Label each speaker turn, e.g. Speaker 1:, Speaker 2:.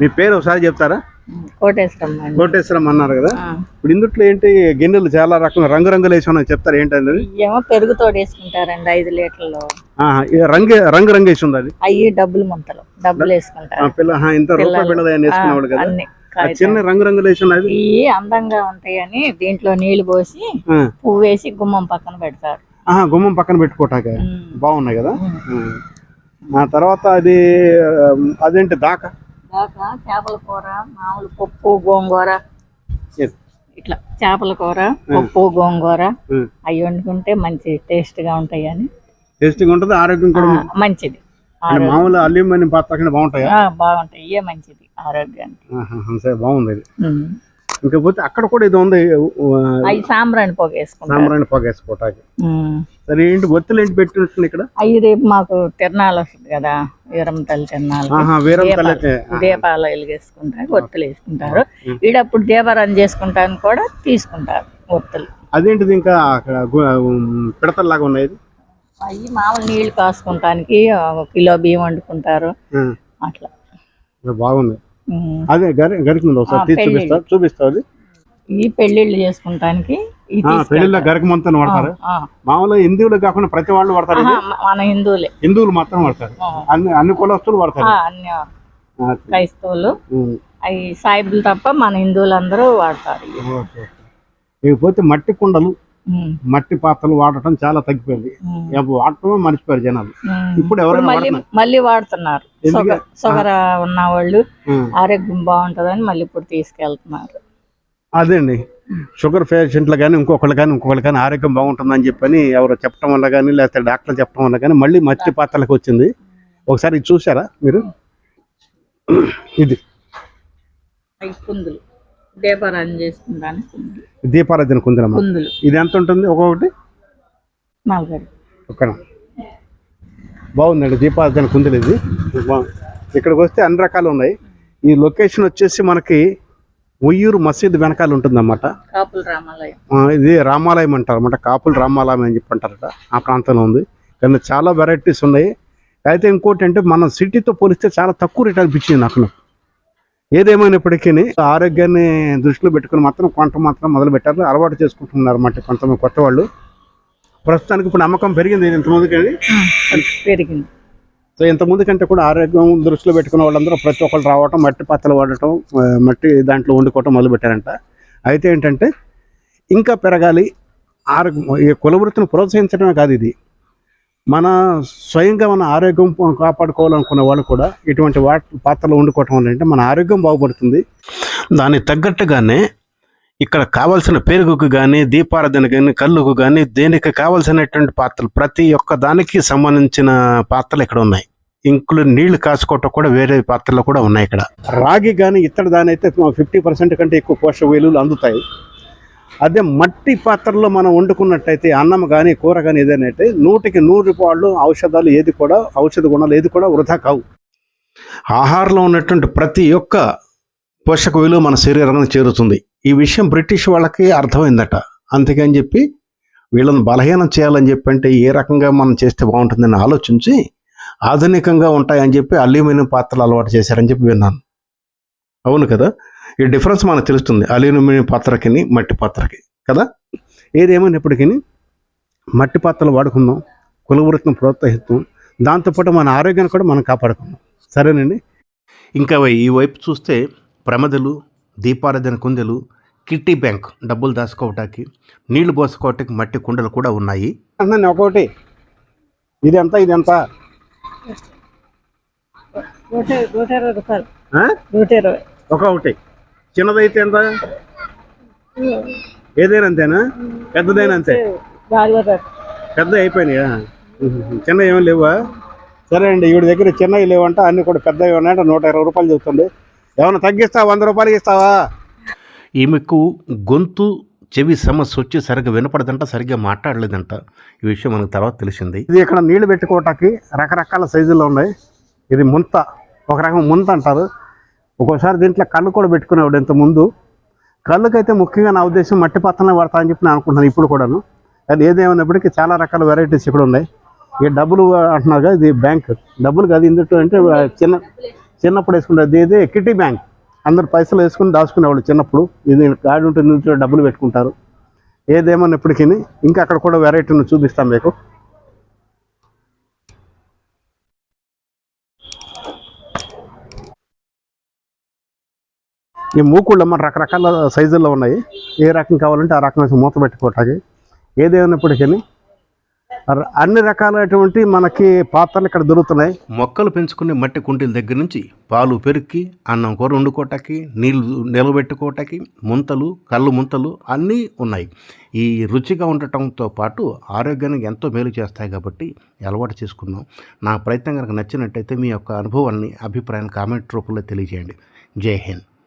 Speaker 1: మీ పేరు ఒకసారి చెప్తారా?
Speaker 2: కోటేశ్వరమ్మ అండి.
Speaker 1: కోటేశ్వరం అన్నారు కదా. ఇప్పుడు ఇందుట్లో ఏంటి గిన్నెలు చాలా రకం రంగు రంగులు వేసి ఉన్నాయి చెప్తారా ఏంటండి?
Speaker 2: ఏమో పెరుగు తోడేసుకుంటారండి ఐదు లీటర్లు.
Speaker 1: రంగు రంగు రంగు వేసి ఉంది
Speaker 2: అయ్యి డబ్బులు ముంతలు డబ్బులు వేసుకుంటారు.
Speaker 1: పిల్ల ఇంత రూపాయి బిళ్ళ
Speaker 2: ఆ,
Speaker 1: వేసుకునేవాడు కదా. చిన్న రంగు రంగులు వేసి ఉన్నది
Speaker 2: ఇవి అందంగా ఉంటాయని దీంట్లో నీళ్ళు పోసి పువ్వు వేసి గుమ్మం పక్కన పెడతారు.
Speaker 1: ఆహా, గుమ్మం పక్కన పెట్టుకోటాక. బాగున్నాయి కదా. ఆ తర్వాత అది అదేంటి దాకా?
Speaker 2: దాకా చేపల కూర మామూలు పప్పు గోంగూర. ఇట్లా చేపల కూర పప్పు గోంగూర. అవి వండుకుంటే మంచి టేస్ట్గా ఉంటాయి అని.
Speaker 1: టేస్టీగా ఉంటుంది ఆరోగ్యం కూడా
Speaker 2: మంచిది.
Speaker 1: మామూలు అల్యూమినియం పాత్ర బాగుంటాయా?
Speaker 2: బాగుంటాయి. ఇవే మంచిది ఆరోగ్యానికి.
Speaker 1: బాగుంది. ఇంకపోతే అక్కడ కూడా ఇది ఉంది
Speaker 2: సాంబ్రాణి పొగ
Speaker 1: సాంబ్రాణి పొగ వేసుకోవటానికి. సరే ఏంటి ఒత్తులు ఏంటి పెట్టినట్టు ఇక్కడ?
Speaker 2: అవి రేపు మాకు తిరణాలు వస్తుంది కదా వీరమ్మ తల్లి తిరణాలు
Speaker 1: వీరం
Speaker 2: దీపాలు వెలిగేసుకుంటారు ఒత్తులు వేసుకుంటారు ఈడప్పుడు దీపారాధన చేసుకుంటాను కూడా తీసుకుంటారు ఒత్తులు
Speaker 1: అదేంటిది ఇంకా అక్కడ పిడతల్లాగా ఉన్నాయి?
Speaker 2: అవి మామూలు నీళ్ళు కాసుకుంటానికి ఒక కిలో బియ్యం వండుకుంటారు. అట్లా.
Speaker 1: బాగుంది. అదే గరి గరికింది ఒకసారి తీసి. చూపిస్తా చూపిస్తావు అది.
Speaker 2: ఈ పెళ్ళిళ్ళు చేసుకుంటానికి
Speaker 1: పెళ్ళిళ్ళ గరక మొత్తం వాడతారు. మామూలుగా హిందువులు కాకుండా ప్రతి వాళ్ళు వాడతారు
Speaker 2: మన హిందువులే.
Speaker 1: హిందువులు మాత్రం వాడతారు. అన్ని అన్ని కులస్తులు వాడతారు.
Speaker 2: అన్ని క్రైస్తవులు. అవి సాయిబులు తప్ప మన హిందువులందరూ వాడతారు.
Speaker 1: ఇకపోతే మట్టి కుండలు. మట్టి పాత్రలు వాడటం చాలా తగ్గిపోయింది. వాడటమే మర్చిపోయారు జనాలు. ఇప్పుడు ఎవరైనా
Speaker 2: మళ్ళీ
Speaker 1: వాడుతున్నారు?
Speaker 2: షుగర్ షుగర్ ఉన్న వాళ్ళు. ఆరోగ్యం బాగుంటుందని మళ్ళీ ఇప్పుడు తీసుకెళ్తున్నారు.
Speaker 1: అదే అండి. షుగర్ పేషెంట్లు కానీ ఇంకొకళ్ళు కానీ ఇంకొకళ్ళు కానీ ఆరోగ్యం బాగుంటుందని చెప్పని ఎవరు చెప్పడం వల్ల కానీ లేకపోతే డాక్టర్ చెప్పడం వల్ల కానీ మళ్ళీ మట్టి పాత్రలకు వచ్చింది. ఒకసారి చూసారా మీరు? ఇది.
Speaker 2: కుందులు దీపారాధన చేసుకుంటాను. కుందులు
Speaker 1: దీపారాధన కుందరమ్మ
Speaker 2: కుందులు.
Speaker 1: ఇది ఎంత ఉంటుంది? ఒక్కొక్కటి? ఒక్కడ బాగుందండి దీపారాధన కుందలు ఇది. ఇక్కడికి వస్తే అన్ని రకాలు ఉన్నాయి. ఈ లొకేషన్ వచ్చేసి మనకి ఉయ్యూరు మసీద్ వెనకాల ఉంటుందన్నమాట.
Speaker 2: కాపుల రామాలయం.
Speaker 1: ఇది రామాలయం అంటారు అనమాట కాపులు రామాలయం అని చెప్పి అంటారట ఆ ప్రాంతంలో ఉంది. కానీ చాలా వెరైటీస్ ఉన్నాయి. అయితే ఇంకోటి అంటే మన సిటీతో పోలిస్తే చాలా తక్కువ రేట్ అనిపించింది నాకు. ఏదేమైనప్పటికీ ఆరోగ్యాన్ని దృష్టిలో పెట్టుకుని మాత్రం కొంత మాత్రం మొదలు పెట్టారు అలవాటు చేసుకుంటున్నారు అన్నమాట కొంతమంది కొత్త వాళ్ళు ప్రస్తుతానికి ఇప్పుడు నమ్మకం పెరిగింది ఇంతమందికి
Speaker 2: పెరిగింది.
Speaker 1: సో ఇంతకుముందు కంటే కూడా ఆరోగ్యం దృష్టిలో పెట్టుకున్న వాళ్ళందరూ ప్రతి ఒక్కళ్ళు రావటం మట్టి పాత్రలు వాడటం మట్టి దాంట్లో వండుకోవటం మొదలు పెట్టారంట అయితే ఏంటంటే ఇంకా పెరగాలి ఆరోగ్యం ఈ కులవృత్తిని ప్రోత్సహించడమే కాదు ఇది. మన స్వయంగా మన ఆరోగ్యం కాపాడుకోవాలనుకున్న వాళ్ళు కూడా ఇటువంటి వాట్ పాత్రలు వండుకోవటం వల్ల అంటే మన ఆరోగ్యం బాగుపడుతుంది. దానికి తగ్గట్టుగానే ఇక్కడ కావాల్సిన పెరుగుకు కానీ దీపారాధన కానీ కళ్ళుకు కానీ దేనికి కావాల్సినటువంటి పాత్రలు ప్రతి ఒక్క దానికి సంబంధించిన పాత్రలు ఇక్కడ ఉన్నాయి. ఇంకులు నీళ్ళు కాసుకోవటం కూడా వేరే పాత్రలు కూడా ఉన్నాయి ఇక్కడ. రాగి కానీ ఇతర దాని అయితే ఫిఫ్టీ పర్సెంట్ కంటే ఎక్కువ పోషక విలువలు అందుతాయి. అదే మట్టి పాత్రలో మనం వండుకున్నట్టయితే అన్నం కానీ కూర కానీ ఏదైనా అయితే నూటికి నూరు రూపాయలు ఔషధాలు ఏది కూడా ఔషధ గుణాలు ఏది కూడా వృధా కావు. ఆహారంలో ఉన్నటువంటి ప్రతి ఒక్క పోషక విలువ మన శరీరానికి చేరుతుంది. ఈ విషయం బ్రిటిష్ వాళ్ళకి అర్థమైందట. అందుకని చెప్పి వీళ్ళని బలహీనం చేయాలని చెప్పి అంటే ఏ రకంగా మనం చేస్తే బాగుంటుందని ఆలోచించి ఆధునికంగా ఉంటాయని చెప్పి అల్యూమినియం పాత్రలు అలవాటు చేశారని చెప్పి విన్నాను. అవును కదా? ఈ డిఫరెన్స్ మనకు తెలుస్తుంది. అల్యూమినియం పాత్రకి మట్టి పాత్రకి. కదా? ఏదేమైనప్పటికీ మట్టి పాత్రలు వాడుకుందాం కులవృత్తిని ప్రోత్సహిస్తాం దాంతోపాటు మన ఆరోగ్యాన్ని కూడా మనం కాపాడుకుందాం. సరేనండి? ఇంకా ఈ వైపు చూస్తే ప్రమదలు దీపారాధన కుందెలు కిట్టి బ్యాంక్ డబ్బులు దాచుకోవటానికి నీళ్ళు పోసుకోవటానికి మట్టి కుండలు కూడా ఉన్నాయి. అన్న ఒకటి. ఇది ఎంత ఇది ఎంత
Speaker 2: నూట నూట ఇరవై. రూపాయలు
Speaker 1: ఆ?
Speaker 2: నూట ఇరవై.
Speaker 1: ఒక్కొక్కటి చిన్నదైతే ఎంత? ఏదైనా అంతేనా పెద్దదైనా అంతే పెద్ద అయిపోయినాయా చిన్న ఏమి లేవా? సరే అండి ఈవిడ దగ్గర చిన్నవి లేవంట అన్ని కూడా పెద్దవి ఉన్నాయంట నూట ఇరవై రూపాయలు చెప్తుంది. ఏమైనా తగ్గిస్తావా? వంద రూపాయలకి ఇస్తావా? ఈమెకు గొంతు చెవి సమస్య వచ్చి సరిగ్గా వినపడదంట సరిగ్గా మాట్లాడలేదంట. ఈ విషయం మనకు తర్వాత తెలిసింది. ఇది ఇక్కడ నీళ్ళు పెట్టుకోవటానికి రకరకాల సైజుల్లో ఉన్నాయి. ఇది ముంత ఒక రకం ముంత అంటారు. ఒక్కోసారి దీంట్లో కళ్ళు కూడా పెట్టుకునేవాడు ఇంత ముందు. కళ్ళకైతే ముఖ్యంగా నా ఉద్దేశం మట్టి పాత్రనే పడతా అని చెప్పి నేను అనుకుంటున్నాను ఇప్పుడు కూడాను. కానీ ఏదేమైనప్పటికీ చాలా రకాల వెరైటీస్ ఇక్కడ ఉన్నాయి. ఇక డబ్బులు అంటున్నారు కదా ఇది బ్యాంక్. డబ్బులు కాదు ఇందులో అంటే చిన్న చిన్నప్పుడు వేసుకుంటారు ఇది కిటీ బ్యాంక్. అందరు పైసలు వేసుకుని దాచుకునేవాళ్ళు చిన్నప్పుడు. ఇది గాడి ఉంటుంది ఇందులో డబ్బులు పెట్టుకుంటారు. ఏదేమన్నప్పటికీ ఇంకా అక్కడ కూడా వెరైటీని చూపిస్తాం మీకు. ఈ మూకుళ్ళు మన రకరకాల సైజుల్లో ఉన్నాయి. ఏ రకం కావాలంటే ఆ రకం మూత పెట్టుకోవటానికి. ఏదేమైనప్పటికీ అన్ని రకాలైనటువంటి మనకి పాత్రలు ఇక్కడ దొరుకుతున్నాయి. మొక్కలు పెంచుకునే మట్టి కుండీల దగ్గర నుంచి పాలు పెరుక్కి అన్నం కూర వండుకోవటానికి నీళ్ళు నిలబెట్టుకోవటానికి ముంతలు కళ్ళు ముంతలు అన్నీ ఉన్నాయి. ఈ రుచిగా ఉండటంతో పాటు ఆరోగ్యానికి ఎంతో మేలు చేస్తాయి కాబట్టి అలవాటు చేసుకున్నాం నా ప్రయత్నం కనుక నచ్చినట్టయితే మీ యొక్క అనుభవాన్ని అభిప్రాయాన్ని కామెంట్ రూపంలో తెలియజేయండి. జై హింద్.